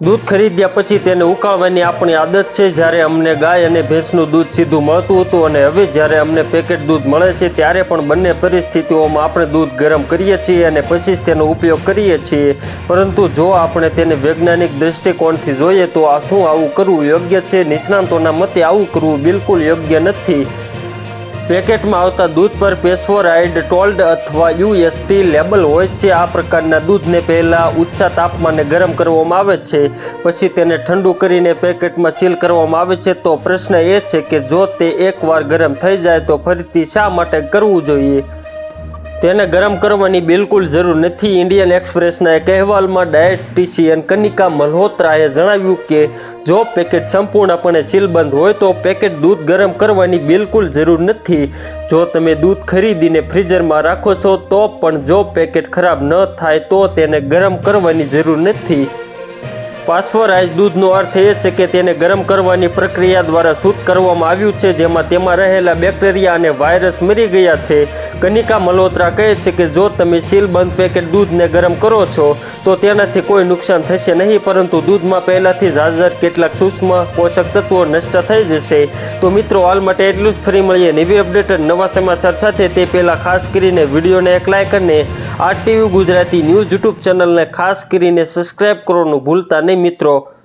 દૂધ ખરીદ્યા પછી તેને ઉકાળવાની આપણી આદત છે. જ્યારે અમને ગાય અને ભેંસનું દૂધ સીધું મળતું હતું અને હવે જ્યારે અમને પેકેટ દૂધ મળે છે, ત્યારે પણ બંને પરિસ્થિતિઓમાં આપણે દૂધ ગરમ કરીએ છીએ અને પછી જ તેનો ઉપયોગ કરીએ છીએ. પરંતુ જો આપણે તેને વૈજ્ઞાનિક દૃષ્ટિકોણથી જોઈએ તો આ શું આવું કરવું યોગ્ય છે? નિષ્ણાંતોના મતે આવું કરવું બિલકુલ યોગ્ય નથી. પેકેટમાં આવતા દૂધ પર પેસ્વોરાઇડ ટોલ્ડ અથવા યુએસટી લેબલ હોય છે. આ પ્રકારના દૂધને પહેલાં ઊંચા તાપમાને ગરમ કરવામાં આવે છે. પછી તેને ઠંડુ કરીને પેકેટમાં સીલ કરવામાં આવે છે. તો પ્રશ્ન એ છે કે જો તે એકવાર ગરમ થઈ જાય તો ફરીથી શા માટે કરવું જોઈએ? તેને ગરમ કરવાની બિલકુલ જરૂર નથી. ઇન્ડિયન એક્સપ્રેસના એક અહેવાલમાં ડાયટિશિયન કનિકા મલ્હોત્રાએ જણાવ્યું કે, જો પેકેટ સંપૂર્ણપણે સીલબંધ હોય તો પેકેટ દૂધ ગરમ કરવાની બિલકુલ જરૂર નથી. જો તમે દૂધ ખરીદીને ફ્રીઝરમાં રાખો છો તો પણ જો પેકેટ ખરાબ ન થાય તો તેને ગરમ કરવાની જરૂર નથી. પાસ્વરાઇઝ દૂધનો અર્થ એ છે કે તેને ગરમ કરવાની પ્રક્રિયા દ્વારા શુદ્ધ કરવામાં આવ્યું છે, જેમાં તેમાં રહેલા બેક્ટેરિયા અને વાયરસ મરી ગયા છે. કનિકા મલ્હોત્રા કહે છે કે જો તમે સીલબંધ પેકેટ દૂધને ગરમ કરો છો, તો તેનાથી કોઈ નુકસાન થશે નહીં, પરંતુ દૂધમાં પહેલાંથી જ હાજર કેટલાક સૂક્ષ્મ પોષક તત્વો નષ્ટ થઈ જશે. તો મિત્રો, હાલ માટે એટલું જ. ફરી મળીએ નવી અપડેટ નવા સમાચાર સાથે. તે પહેલાં ખાસ કરીને વિડીયોને એક લાઇક અને આરટીવી ગુજરાતી ન્યૂઝ યુટ્યુબ ચેનલને ખાસ કરીને સબસ્ક્રાઇબ કરવાનું ભૂલતા નહીં. મિત્રો